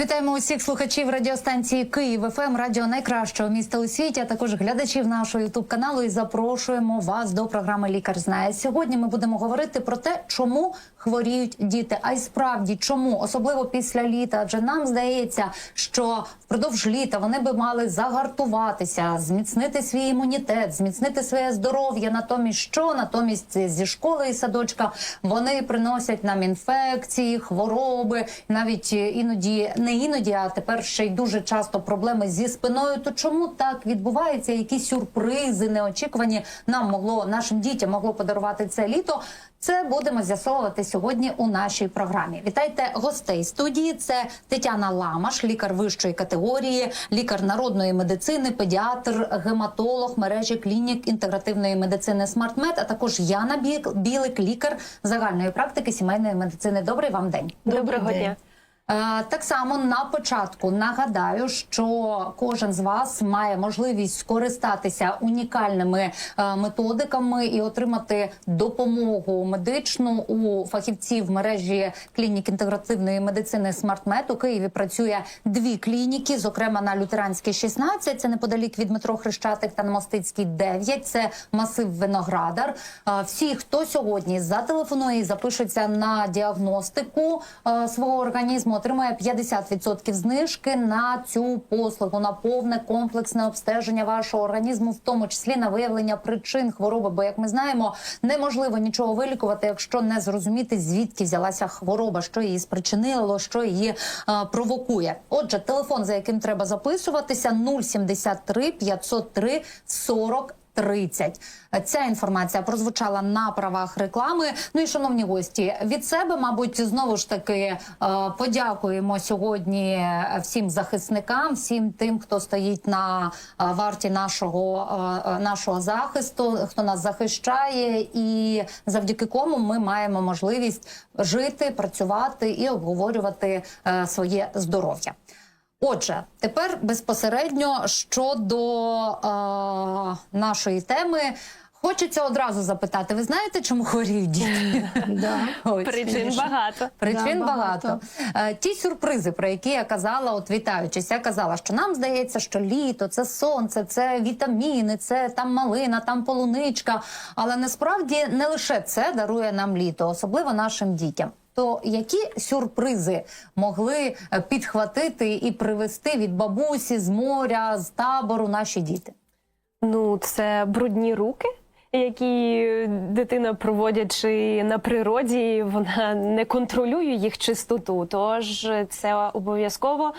Вітаємо усіх слухачів радіостанції Київ ФМ, радіо найкращого міста у світі, а також глядачів нашого ютуб каналу. І запрошуємо вас до програми Лікар знає. Сьогодні ми будемо говорити про те, чому хворіють діти. А й справді чому, особливо після літа, адже нам здається, що впродовж літа вони би мали загартуватися, зміцнити свій імунітет, зміцнити своє здоров'я. Натомість що натомість зі школи і садочка вони приносять нам інфекції, хвороби, навіть іноді не іноді, а тепер ще й дуже часто проблеми зі спиною. То чому так відбувається? Які сюрпризи неочікувані нам могло нашим дітям могло подарувати це літо? Це будемо з'ясовувати сьогодні у нашій програмі. Вітайте гостей студії. Це Тетяна Ламаш, лікар вищої категорії, лікар народної медицини, педіатр, гематолог мережі клінік інтегративної медицини «Смартмед», а також Яна Бі- Білик, лікар загальної практики сімейної медицини. Добрий вам день. Доброго дня. Е, Так само на початку нагадаю, що кожен з вас має можливість скористатися унікальними е, методиками і отримати допомогу медичну у фахівців мережі клінік інтегративної медицини «Смартмед». У Києві працює дві клініки, зокрема на Лютеранській 16, це неподалік від метро Хрещатик та на Мостицькій 9, це масив Виноградар. Е, Всі, хто сьогодні зателефонує і запишеться на діагностику е, свого організму, отримає 50% знижки на цю послугу, на повне комплексне обстеження вашого організму, в тому числі на виявлення причин хвороби. Бо, як ми знаємо, неможливо нічого вилікувати, якщо не зрозуміти звідки взялася хвороба, що її спричинило, що її е, провокує. Отже, телефон, за яким треба записуватися, 073 503 40 30. Ця інформація прозвучала на правах реклами. Ну і шановні гості, від себе, мабуть, знову ж таки е, подякуємо сьогодні всім захисникам, всім тим, хто стоїть на е, варті нашого, е, нашого захисту, хто нас захищає, і завдяки кому ми маємо можливість жити, працювати і обговорювати своє здоров'я. Отже, тепер безпосередньо щодо е, нашої теми. Хочеться одразу запитати: ви знаєте, чому хворіють діти? Ось. Причин багато. Причин Да, багато. багато. Е, Ті сюрпризи, про які я казала, от вітаючись, я казала, що нам здається, що літо це сонце, це вітаміни, це там малина, там полуничка. Але насправді не лише це дарує нам літо, особливо нашим дітям. То які сюрпризи могли е, підхватити і привезти від бабусі з моря, з табору наші діти? Ну, це брудні руки, які дитина, проводячи на природі, вона не контролює їх чистоту. Тож це обов'язково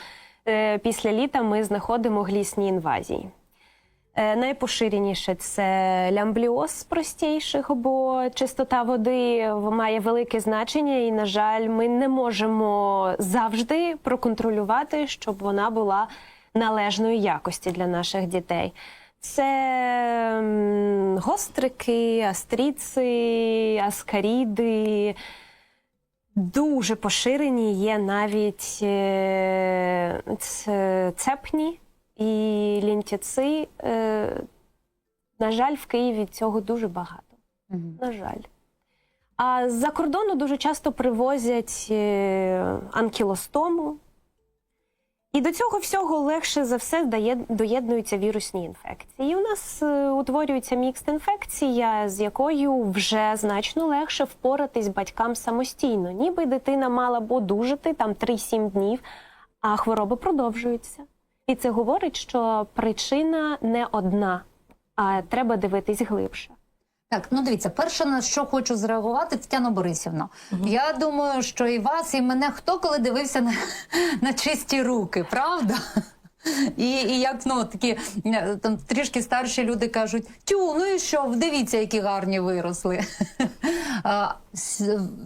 е, після літа ми знаходимо глісні інвазії. Е, Найпоширеніше це лямбліоз простіших, бо чистота води має велике значення, і, на жаль, ми не можемо завжди проконтролювати, щоб вона була належної якості для наших дітей. Це гострики, астріци, аскаріди. Дуже поширені є навіть е, цепні і лінтяци. Е, на жаль, в Києві цього дуже багато. На жаль. А з-за кордону дуже часто привозять е, анкілостому. І до цього всього легше за все доєднуються вірусні інфекції. І у нас е, утворюється мікст інфекція, з якою вже значно легше впоратись батькам самостійно. Ніби дитина мала б одужати там 3-7 днів, а хвороби продовжуються. І це говорить, що причина не одна, а треба дивитись глибше. Так, ну дивіться, перше на що хочу зреагувати, Тетяно Борисівно. Я думаю, що і вас, і мене хто коли дивився на, на чисті руки, правда? І, і як ну такі е, там трішки старші люди кажуть: тю, ну і що, дивіться, які гарні виросли.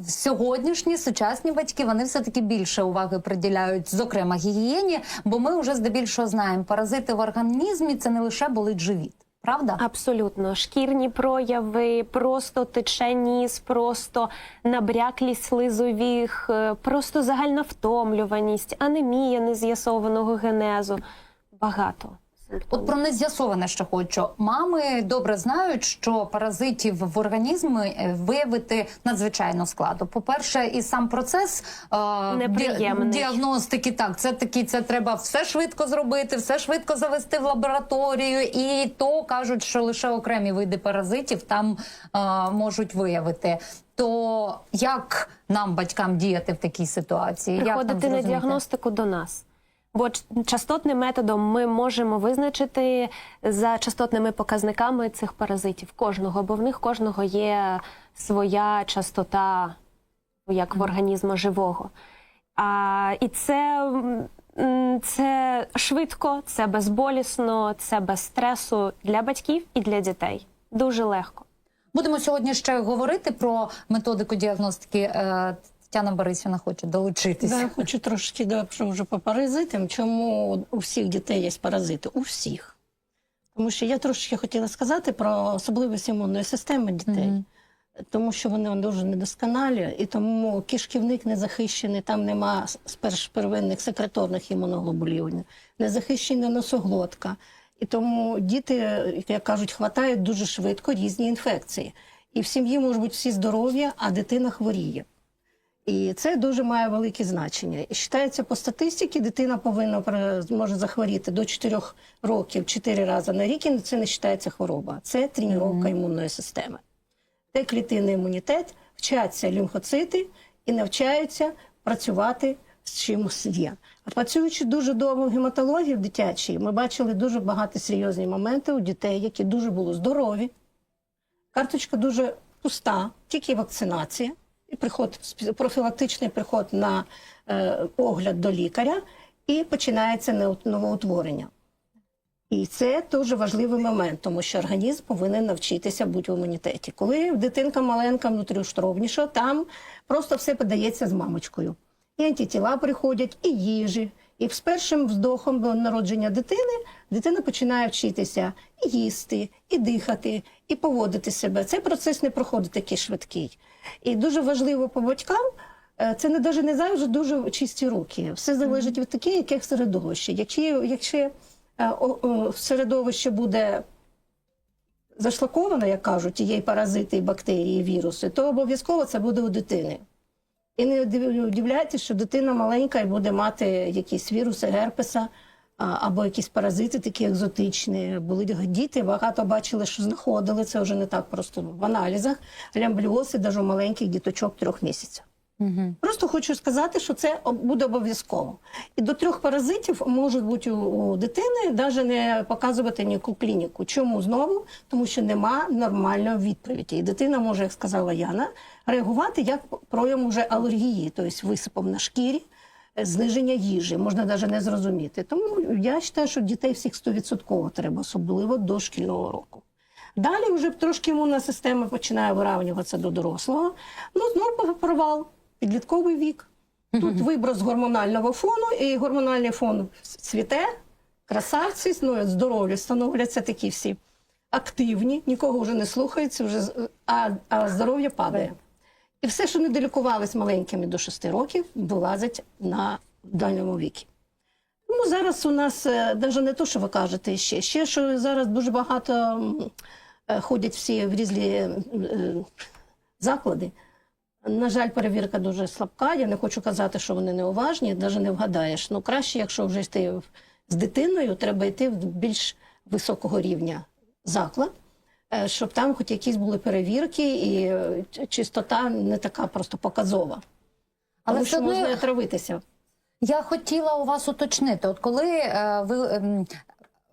Сьогоднішні сучасні батьки вони все таки більше уваги приділяють, зокрема гігієні, бо ми вже здебільшого знаємо, паразити в організмі це не лише болить живіт, правда? Абсолютно, шкірні прояви, просто тече ніс, просто набряклість слизових, е, просто загальна втомлюваність, анемія нез'ясованого генезу. Багато От про нез'ясоване ще хочу. Мами добре знають, що паразитів в організмі е, виявити надзвичайно складно. По-перше, і сам процес е, ді- діагностики, так, це такі, це треба все швидко зробити, все швидко завести в лабораторію, і то кажуть, що лише окремі види паразитів там е, можуть виявити. То як нам, батькам, діяти в такій ситуації? Як нам на діагностику до нас. Бо частотним методом ми можемо визначити за частотними показниками цих паразитів кожного, бо в них кожного є своя частота, як в організму живого. А, і це, це швидко, це безболісно, це без стресу для батьків і для дітей. Дуже легко. Будемо сьогодні ще говорити про методику діагностики. Тетяна Борисівна хоче долучитися. Да, я хочу трошки да, вже по паразитам. Чому у всіх дітей є паразити? У всіх. Тому що я трошки хотіла сказати про особливості імунної системи дітей. Мгм. Тому що вони дуже недосконалі, і тому кишківник не захищений, там нема сперш первинних секреторних імуноглобулів, не захищена носоглотка. І тому діти, як кажуть, хватають дуже швидко різні інфекції. І в сім'ї можуть бути всі здорові, а дитина хворіє. І це дуже має велике значення. І вважається по статистиці, дитина повинна може захворіти до 4 років 4 рази на рік, і це не вважається хвороба. Це тренування імунної системи. Це клітинний імунітет, вчаться лімфоцити і навчаються працювати з чимось є. А працюючи дуже довго в гематології в дитячій, ми бачили дуже багато серйозні моменти у дітей, які дуже були здорові. Карточка дуже пуста, тільки вакцинація приход, профілактичний приход на е, огляд до лікаря, і починається новоутворення. І це дуже важливий момент, тому що організм повинен навчитися бути в імунітеті. Коли дитинка маленька, внутріштровніша, там просто все подається з мамочкою. І антитіла приходять, і їжі. І з першим вздохом до народження дитини дитина починає вчитися і їсти, і дихати, і поводити себе. Цей процес не проходить такий швидкий. І дуже важливо по батькам. е, Це не даже не завжди дуже чисті руки. Все залежить від таке, яке середовище. Якщо, якщо е, середовище буде зашлаковане, як кажуть, є і паразити, і бактерії, і віруси, то обов'язково це буде у дитини. І не удив- удивляйтесь, що дитина маленька і буде мати якісь віруси, герпеса або якісь паразити, такі екзотичні. Були діти, багато бачили, що знаходили це вже не так просто в аналізах. Лямбліози навіть у маленьких діточок трьох місяців. Мгм. Просто хочу сказати, що це буде обов'язково. І до трьох паразитів можуть бути у, дитини навіть не показувати ніяку клініку. Чому знову? Тому що нема нормальної відповіді. І дитина може, як сказала Яна, реагувати як проявом уже алергії, тобто висипом на шкірі, е, зниження їжі, можна навіть не зрозуміти. Тому я вважаю, що дітей всіх 100% треба, особливо до шкільного року. Далі вже трошки імунна система починає виравнюватися до дорослого. Ну, знову провал, підлітковий вік. Тут виброс гормонального фону, і гормональний фон цвіте, красавці, ну, здорові становляться такі всі активні, нікого вже не слухаються, вже, а, а здоров'я падає. І все, що не долікувались маленькими до 6 років, вилазить на дальньому вікі. Тому зараз у нас навіть не то, що ви кажете, ще, ще що зараз дуже багато е, ходять всі в різні е, е, заклади. На жаль, перевірка дуже слабка. Я не хочу казати, що вони неуважні, навіть не вгадаєш. Ну краще, якщо вже йти з дитиною, треба йти в більш високого рівня заклад, е, щоб там хоч якісь були перевірки, і е, чистота не така просто показова. Але Тому все що одно можна отравитися. Я хотіла у вас уточнити, от коли е, ви. ем,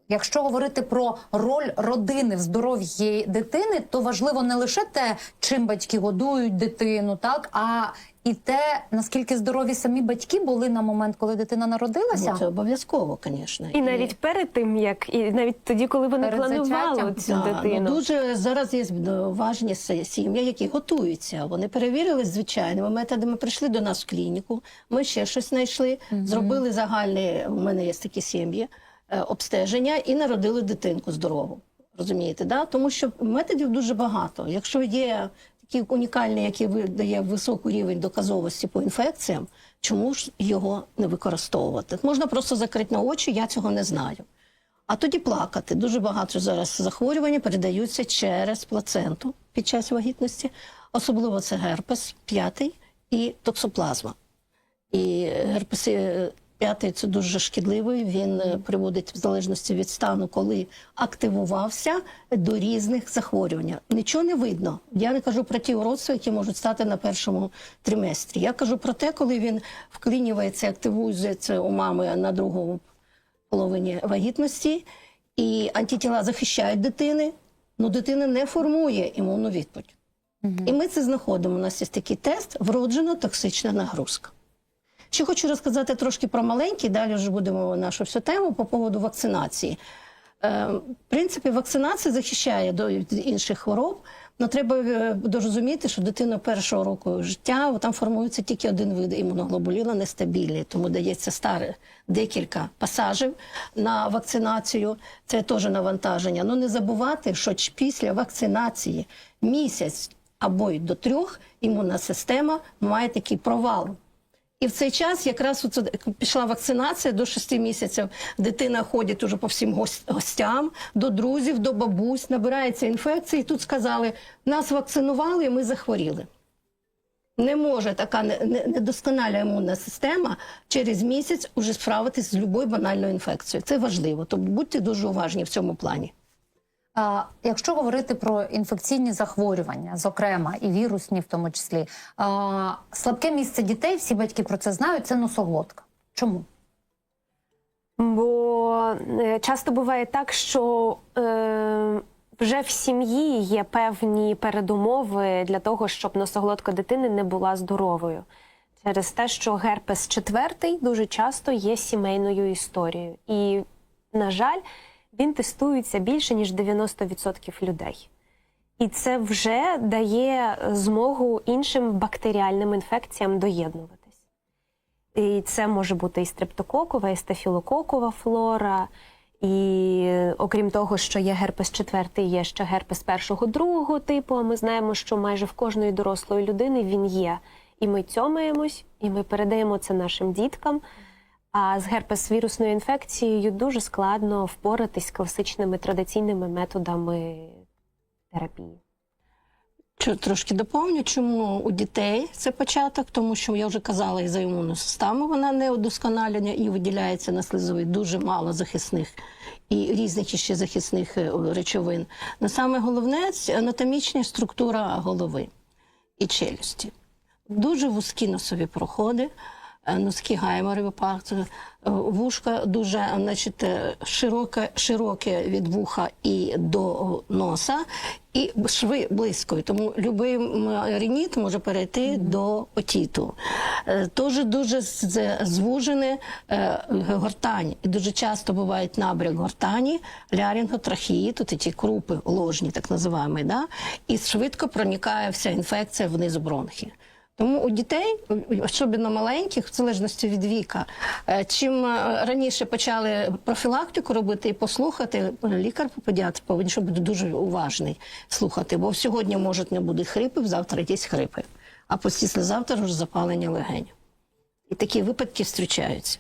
Якщо говорити про роль родини в здоров'ї дитини, то важливо не лише те, чим батьки годують дитину, так а і те, наскільки здорові самі батьки були на момент, коли дитина народилася. Ну, це обов'язково, звісно. І навіть перед тим, як і навіть тоді, коли вони Перед планували зачаттям? цю Да, дитину. Ну, дуже зараз є важні сім'ї, які готуються. Вони перевірили звичайними методами, прийшли до нас в клініку. Ми ще щось знайшли, зробили загальне. У мене є такі сім'ї обстеження і народили дитинку здорову. Розумієте, да? тому що методів дуже багато. Якщо є такі унікальні, які дає високий рівень доказовості по інфекціям, чому ж його не використовувати? Можна просто закрити на очі, я цього не знаю. а тоді плакати. Дуже багато зараз захворювань передаються через плаценту під час вагітності. Особливо це герпес п'ятий і токсоплазма. І герпес е, п'ятий це дуже шкідливий. Він е, приводить в залежності від стану, коли активувався до різних захворювань. Нічого не видно. Я не кажу про ті уродства, які можуть стати на першому триместрі. Я кажу про те, коли він вклінюється, активується у мами на другому половині вагітності, і антитіла захищають дитини, але дитина не формує імунну відповідь. І ми це знаходимо. У нас є такий тест вроджена токсична нагрузка. Ще хочу розказати трошки про маленький, далі вже будемо нашу всю тему по поводу вакцинації. Е, в принципі, вакцинація захищає до інших хвороб, але треба е, розуміти, що дитина першого року життя там формується тільки один вид імуноглобуліна нестабільний, тому дається старе декілька пасажів на вакцинацію. Це теж навантаження. Ну не забувати, що після вакцинації місяць або й до трьох імунна система має такий провал. І в цей час якраз оце пішла вакцинація до 6 місяців. Дитина ходить уже по всім гос- гостям, до друзів, до бабусь, набирається інфекція. І тут сказали, нас вакцинували, і ми захворіли. Не може така не- не- недосконала імунна система через місяць уже справитись з будь-якою банальною інфекцією. Це важливо. Тому будьте дуже уважні в цьому плані. Якщо говорити про інфекційні захворювання, зокрема і вірусні, в тому числі, слабке місце дітей, всі батьки про це знають, це носоглотка. Чому? Бо е, часто буває так, що е, вже в сім'ї є певні передумови для того, щоб носоглотка дитини не була здоровою. Через те, що герпес четвертий дуже часто є сімейною історією. І, на жаль, він тестується більше, ніж 90% людей. І це вже дає змогу іншим бактеріальним інфекціям доєднуватись. І це може бути і стрептококова, і стафілококова флора. І окрім того, що є герпес четвертий, є ще герпес першого, другого типу. А ми знаємо, що майже в кожної дорослої людини він є. І ми цьомаємось, і ми передаємо це нашим діткам. А з герпес-вірусною інфекцією дуже складно впоратись з класичними традиційними методами терапії. Трошки доповню, чому у дітей це початок, тому що я вже казала, і за імунну систему вона не удосконалення і виділяється на слизовий дуже мало захисних і різних іще захисних е, речовин. Но саме головне це анатомічна структура голови і челюсті. Дуже вузькі носові проходи, носки гаймори випадку, вушка дуже значить, е, широке, широке від вуха і до носа, і шви близько. Тому будь-який рініт може перейти до отіту. Е, Теж дуже звужене е, гортань. І дуже часто буває набряк гортані, лярінготрахії, тут ті крупи ложні, так називаємо, да? і швидко проникає вся інфекція вниз бронхи. Тому у дітей, особливо маленьких, в залежності від віка, е, чим е, раніше почали профілактику робити і послухати, лікар педіатр повинен щоб бути дуже уважний слухати, бо сьогодні можуть не бути хрипів, завтра якісь хрипи, а післязавтра вже запалення легень. І такі випадки зустрічаються.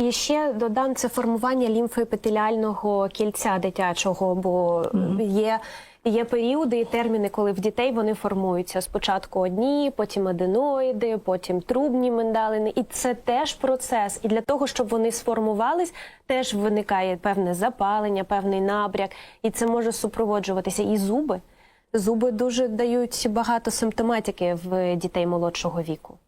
І ще додам це формування лімфоепітеліального кільця дитячого, бо є, є періоди і терміни, коли в дітей вони формуються спочатку одні, потім аденоїди, потім трубні миндалини. І це теж процес. І для того, щоб вони сформувались, теж виникає певне запалення, певний набряк, і це може супроводжуватися і зуби. Зуби дуже дають багато симптоматики в дітей молодшого віку.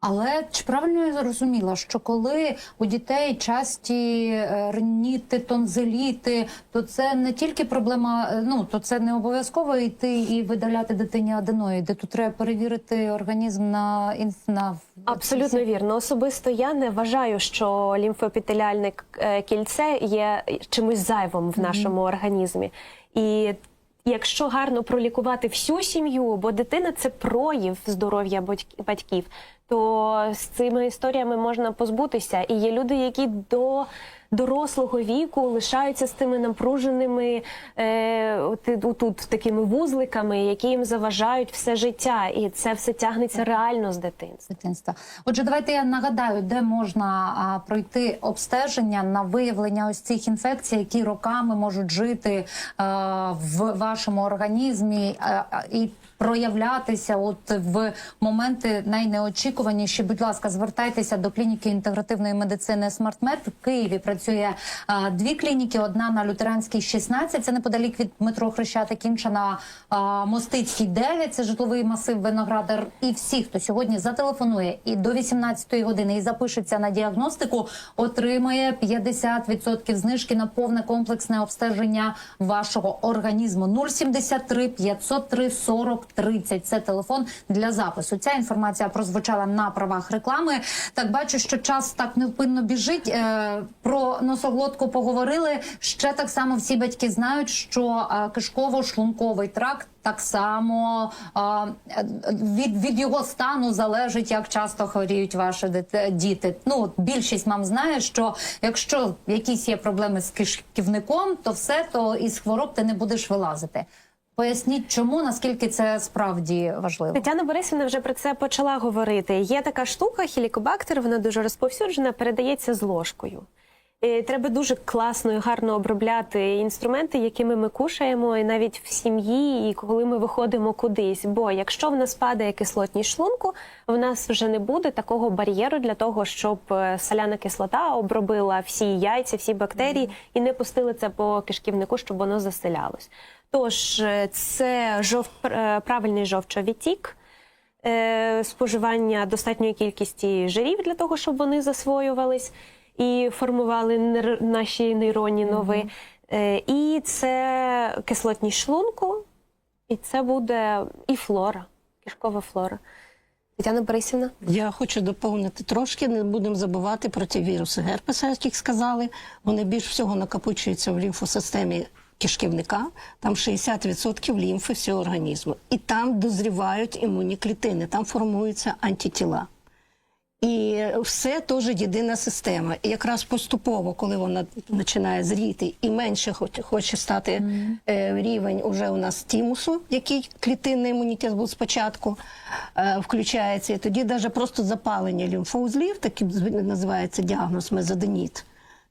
Але чи правильно я зрозуміла, що коли у дітей часті е, рніти, тонзиліти, то це не тільки проблема, е, ну то це не обов'язково йти і видаляти дитині аденоїди. Тут треба перевірити організм на інф на Абсолютно вірно. Особисто я не вважаю, що лімфоепітеліальне е, кільце є чимось зайвим в нашому організмі. І якщо гарно пролікувати всю сім'ю, бо дитина це прояв здоров'я батьків, то з цими історіями можна позбутися. І є люди, які до дорослого віку лишаються з тими напруженими е, тут такими вузликами, які їм заважають все життя, і це все тягнеться реально з дитинства. дитинства. Отже, давайте я нагадаю, де можна а, пройти обстеження на виявлення ось цих інфекцій, які роками можуть жити а, в вашому організмі а, а, і проявлятися от в моменти найнеочікуваніші. Будь ласка, звертайтеся до клініки інтегративної медицини «Смартмед». В Києві працює а, дві клініки. Одна на Лютеранській 16, це неподалік від метро Хрещатик, інша на а, Мостицькій 9, це житловий масив Виноградар. І всі, хто сьогодні зателефонує і до 18-ї години і запишеться на діагностику, отримає 50% знижки на повне комплексне обстеження вашого організму. 073 503 40 30. Це телефон для запису. Ця інформація прозвучала на правах реклами. Так бачу, що час так невпинно біжить. Е, Про носоглотку поговорили. Ще так само всі батьки знають, що е, кишково-шлунковий тракт. Так само а, від, від його стану залежить, як часто хворіють ваші діти. Ну більшість мам знає, що якщо якісь є проблеми з кишківником, то все то із хвороб ти не будеш вилазити. Поясніть, чому наскільки це справді важливо. Тетяна Борисівна вже про це почала говорити. Є така штука, хілікобактер, вона дуже розповсюджена, передається з ложкою. І треба дуже класно і гарно обробляти інструменти, якими ми кушаємо, і навіть в сім'ї, і коли ми виходимо кудись. Бо якщо в нас падає кислотність шлунку, в нас вже не буде такого бар'єру для того, щоб е, соляна кислота обробила всі яйця, всі бактерії і не пустили це по кишківнику, щоб воно заселялось. Тож е, це жов... е, правильний жовчовідтік, е, споживання достатньої кількості жирів для того, щоб вони засвоювались і формували наші нейронні нові. Е, І це кислотність шлунку, і це буде і флора, кишкова флора. Тетяна Борисівна? Я хочу доповнити трошки. Не будемо забувати про ті віруси герпеса, як сказали. Вони більш всього накопичуються в лімфосистемі кишківника. Там 60% лімфи всього організму. І там дозрівають імунні клітини, там формуються антитіла. І все теж єдина система. І якраз поступово, коли вона починає зріти і менше хоч- хоче стати е, рівень уже у нас тімусу, який клітинний імунітет був спочатку, е, включається. І тоді навіть просто запалення лімфоузлів, такий називається діагноз мезоденіт,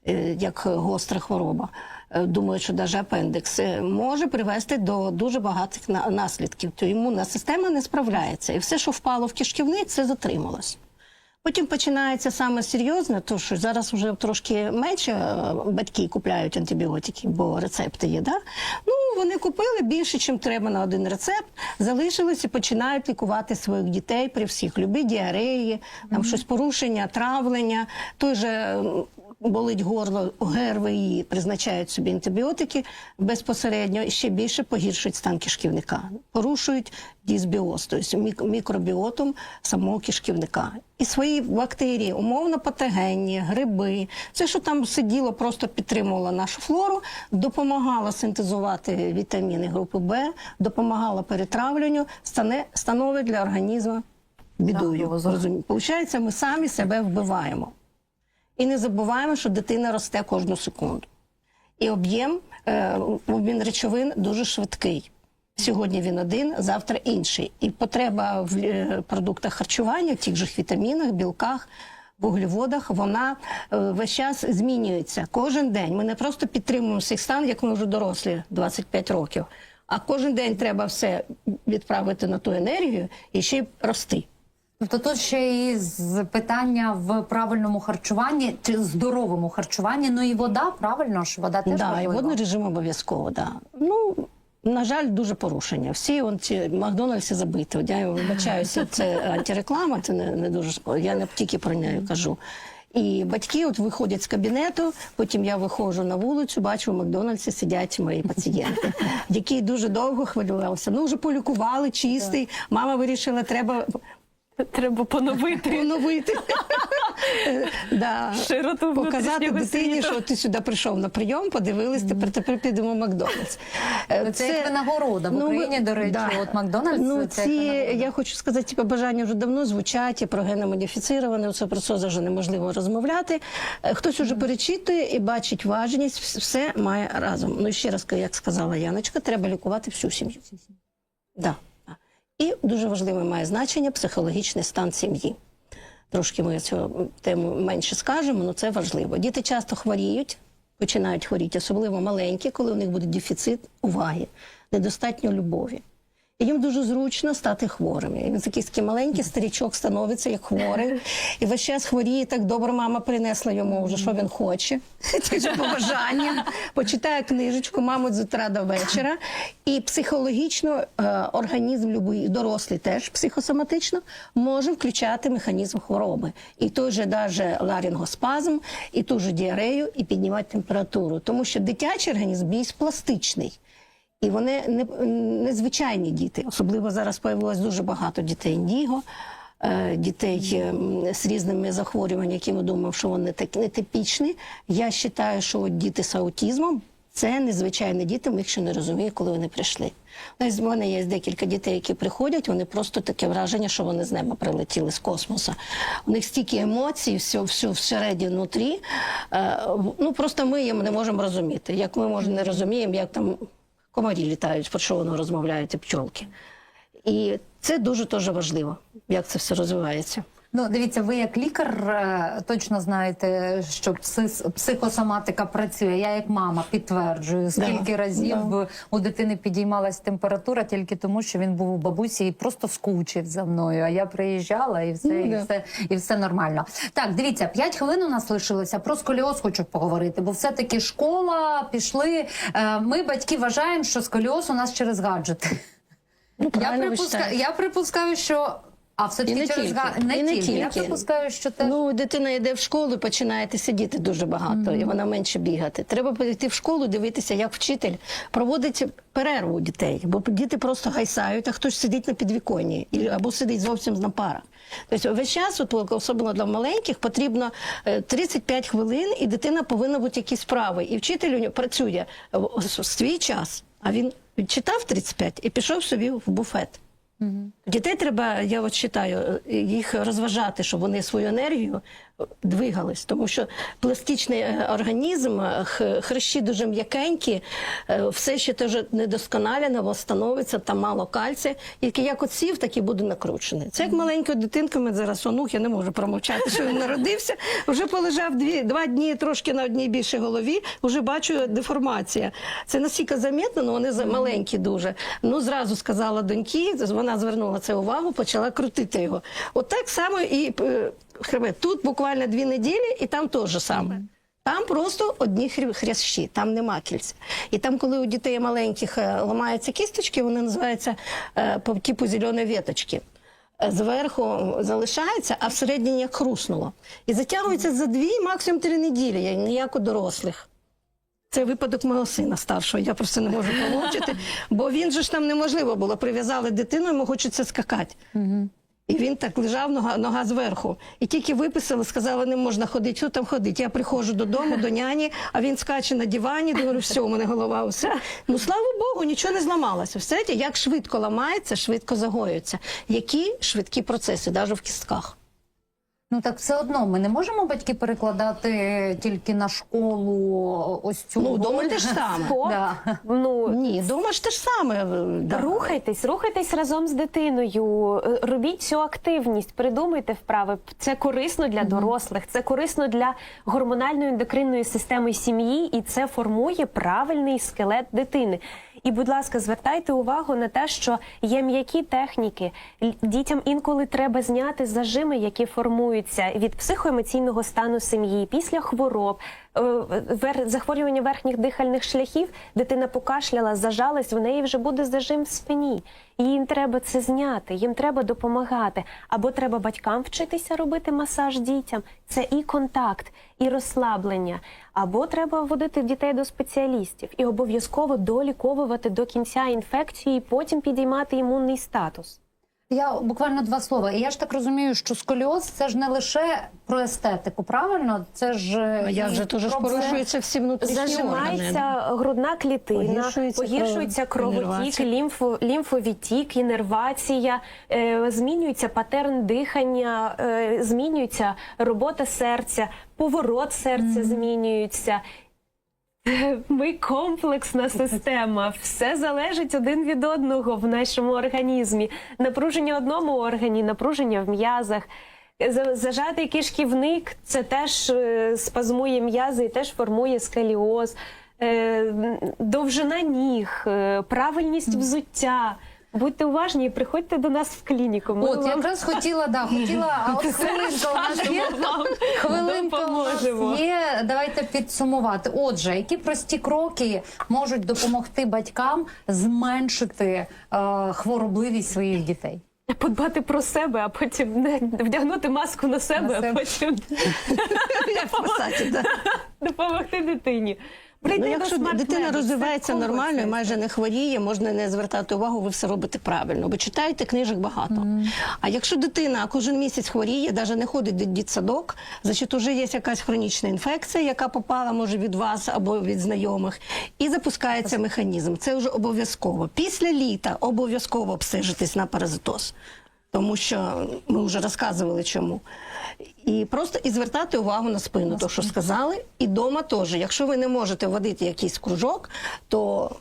е, як гостра хвороба. Е, Думаю, що навіть апендикс е, може привести до дуже багатих на- наслідків. То імунна система не справляється. І все, що впало в кишківник, це затрималось. Потім починається саме серйозне, то що зараз вже трошки менше е, батьки купляють антибіотики, бо рецепти є. Да? Ну вони купили більше, чим треба на один рецепт, залишились і починають лікувати своїх дітей при всіх любі діареї, там щось порушення, травлення, той же. Болить горло ГРВІ, призначають собі антибіотики безпосередньо і ще більше погіршують стан кишківника, порушують дисбіоз, тобто мік- мікробіотом самого кишківника. І свої бактерії, умовно патогенні, гриби, все, що там сиділо, просто підтримувало нашу флору, допомагало синтезувати вітаміни групи Б, допомагало перетравленню, стане, становить для організму бідою. Получається, ми самі себе вбиваємо. І не забуваємо, що дитина росте кожну секунду. І об'єм, е, обмін речовин дуже швидкий. Сьогодні він один, завтра інший. І потреба в е, продуктах харчування, в тих же вітамінах, білках, вуглеводах, вона е, весь час змінюється. Кожен день. Ми не просто підтримуємо цей стан, як ми вже дорослі 25 років. А кожен день треба все відправити на ту енергію і ще й рости. Тобто тут ще і з- питання в правильному харчуванні чи здоровому харчуванні. Ну і вода, правильно ж, вода теж Да, і водний режим обов'язково, да. Ну, на жаль, дуже порушення. Всі он ці Макдональдси забиті. Я вибачаюся, це антиреклама, це не, не дуже Я не тільки про неї кажу. І батьки от виходять з кабінету, потім я виходжу на вулицю, бачу, в Макдональдсі сидять мої пацієнти, які дуже довго хвилювалися. Ну, вже полікували, чистий. Мама вирішила, треба Треба поновити поновити. Да. широту Показати дитині, світу. що ти сюди прийшов на прийом, подивились, тепер тепер підемо в Макдональдс. Е, Ну, це як винагорода. В ну, Україні, до речі, от Макдональдс Ну, це ці, я хочу сказати, ці побажання вже давно звучать, і про геномодифіцироване, це про це вже неможливо розмовляти. Е, Хтось уже перечитує і бачить важність, все має разом. Ну, ще раз, як сказала Яночка, треба лікувати всю сім'ю. Да. І дуже важливе має значення психологічний стан сім'ї. Трошки ми цю тему менше скажемо, але це важливо. Діти часто хворіють, починають хворіти, особливо маленькі, коли у них буде дефіцит уваги, недостатньо любові. Їм дуже зручно стати хворими. Він такий, такий маленький старічок становиться як хворий. І весь час хворіє, так добре мама принесла йому вже, що він хоче. Ж побажання. Почитає книжечку, маму з утра до вечора. І психологічно е, організм любий, дорослий теж психосоматично, може включати механізм хвороби. І той же даже ларінгоспазм, і ту же діарею, і піднімати температуру. Тому що дитячий організм більш пластичний. І вони не, незвичайні діти. Особливо зараз появилось дуже багато дітей індіго, е, дітей ем, з різними захворюваннями, які ми думаємо, що вони так нетипічні. Я вважаю, що от діти з аутізмом це незвичайні діти, ми їх ще не розуміємо, коли вони прийшли. У мене є декілька дітей, які приходять, вони просто таке враження, що вони з неба прилетіли з космоса. У них стільки емоцій, все, все всередині внутрі. Е, Ну просто ми їм не можемо розуміти. Як ми може не розуміємо, як там комарі літають, вони розмовляють, і пчолки. І це дуже дуже важливо, як це все розвивається. Ну, дивіться, ви як лікар е, точно знаєте, що психосоматика працює. Я як мама підтверджую, скільки Да, разів да. у дитини підіймалась температура тільки тому, що він був у бабусі і просто скучив за мною. А я приїжджала і все, Ну, і да. все, і все нормально. Так, дивіться, 5 хвилин у нас лишилося. Про сколіоз хочу поговорити, бо все-таки школа пішли. Е, Ми, батьки, вважаємо, що сколіоз у нас через гаджети. Ну, Я, припуска... я припускаю, що. А все-таки І не через тільки, га... не, і не тільки. Я тільки. припускаю, що теж. Ну, дитина йде в школу, починаєте сидіти дуже багато, і вона менше бігати. Треба прийти в школу, дивитися, як вчитель проводить перерву у дітей, бо діти просто гайсають, а хтось сидить на підвіконні і- або сидить зовсім на парах. Тобто весь час, от, особливо для маленьких, потрібно е, 35 хвилин, і дитина повинна бути якісь справи. І вчитель у нього працює в в свій час, а він відчитав 35 і пішов собі в буфет. Дітей треба, я от читаю, їх розважати, щоб вони свою енергію двигались, тому що пластичний е, організм, е, хрещі дуже м'якенькі, е, все ще теж недосконалене, становиться, там мало кальція. І як от сів, так і буде накручений. Це як маленька дитинка, ми зараз онух, я не можу промовчати, що він народився. Вже полежав дві, два дні трошки на одній більшій голові, вже бачу деформація. Це настільки замітно, але вони за- маленькі дуже. Ну, зразу сказала доньки, вона звернула це увагу, почала крутити його. От так само і е, хребет. Тут буквально дві неділі, і там теж саме. Там просто одні хрящі, там нема кільця. І там, коли у дітей маленьких е, ламаються кісточки, вони називаються е, по типу зеленої веточки. Е, Зверху залишається, а всередині як хруснуло. І затягується за дві, максимум три неділі, ніяк у дорослих. Це випадок мого сина старшого, я просто не можу помовчати, бо він же ж там неможливо було. Прив'язали дитину, йому хочеться скакати. І він так лежав, нога, нога зверху. І тільки виписали, сказали, не можна ходити, що там ходити. Я приходжу додому, до няні, а він скаче на дивані, говорю, все, у мене голова усе. Ну слава Богу, нічого не зламалося. Все, як швидко ламається, швидко загоюється. Які швидкі процеси, навіть в кістках. Ну так все одно ми не можемо батьки перекладати тільки на школу ось цю Ну, вдома роль. те ж саме. Да. ну, Ні, вдома ж те ж саме. Да. Рухайтесь, рухайтесь разом з дитиною, е, робіть цю активність, придумайте вправи. Це корисно для дорослих, це корисно для гормональної ендокринної системи сім'ї, і це формує правильний скелет дитини. І, будь ласка, звертайте увагу на те, що є м'які техніки. Дітям інколи треба зняти зажими, які формуються від психоемоційного стану сім'ї після хвороб, захворювання верхніх дихальних шляхів. Дитина покашляла, зажалась, в неї вже буде зажим в спині. Їм треба це зняти, їм треба допомагати. Або треба батькам вчитися робити масаж дітям. Це і контакт, і розслаблення. Або треба водити дітей до спеціалістів і обов'язково доліковувати до кінця інфекції, і потім підіймати імунний статус. Я буквально два слова. І я ж так розумію, що сколіоз це ж не лише про естетику, правильно? Це ж е, А як і дуже ж про порушуються всі внутрішні органи. Зажимається грудна клітина, Погіршується погіршується кровотік, іннервація. лімфо, лімфовідтік, інервація, е, змінюється патерн дихання, е, змінюється робота серця, поворот серця змінюється. Ми комплексна система, все залежить один від одного в нашому організмі. Напруження в одному органі, напруження в м'язах. Зажатий кишківник це теж е, спазмує м'язи і теж формує скаліоз, Е, довжина ніг, е, правильність взуття. Будьте уважні і приходьте до нас в клініку. Ми От вам якраз хотіла, да, хотіла, а от хвилинка у нас є. Хвилинка у нас є. Давайте підсумувати. Отже, які прості кроки можуть допомогти батькам зменшити е, хворобливість своїх дітей? Подбати про себе, а потім не вдягнути маску на себе, На себе. а потім допомогти дитині. Прийти Ну, якщо дитина розвивається нормально і майже не хворіє, можна не звертати увагу, ви все робите правильно. Ви читаєте книжок багато. А якщо дитина кожен місяць хворіє, навіть не ходить до дитсадок, значить вже є якась хронічна інфекція, яка попала може від вас або від знайомих, і запускається механізм. Це вже обов'язково. Після літа обов'язково обстежитись на паразитоз. Тому що ми вже розказували чому. І просто і звертати увагу на спину, то що сказали. І вдома теж. Якщо ви не можете водити якийсь кружок, то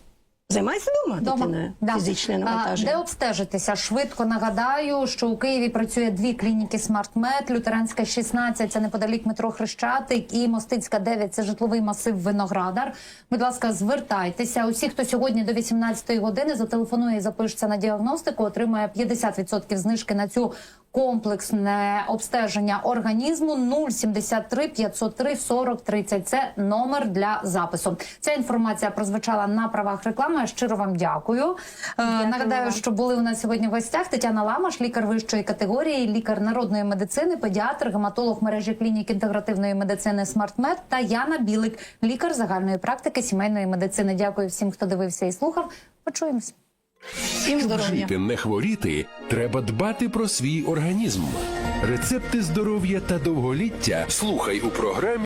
займайся вдома дитиною Да. фізичне навантаження. Де обстежитися? Швидко нагадаю, що у Києві працює дві клініки «Смартмед», Лютеранська 16 – це неподалік метро Хрещатик, і Мостицька 9 – це житловий масив Виноградар. Будь ласка, звертайтеся. Усі, хто сьогодні до 18 години зателефонує і запишеться на діагностику, отримає 50% знижки на цю комплексне обстеження організму 073 503 40 30. Це номер для запису. Ця інформація прозвучала на правах реклами. Я щиро вам дякую. Е, Нагадаю, що були у нас сьогодні в гостях Тетяна Ламаш, лікар вищої категорії, лікар народної медицини, педіатр, гематолог мережі клінік інтегративної медицини «Смартмед» та Яна Білик, лікар загальної практики сімейної медицини. Дякую всім, хто дивився і слухав. Почуємось. Всім здоров'я. Жити не хворіти, треба дбати про свій організм. Рецепти здоров'я та довголіття слухай у програмі.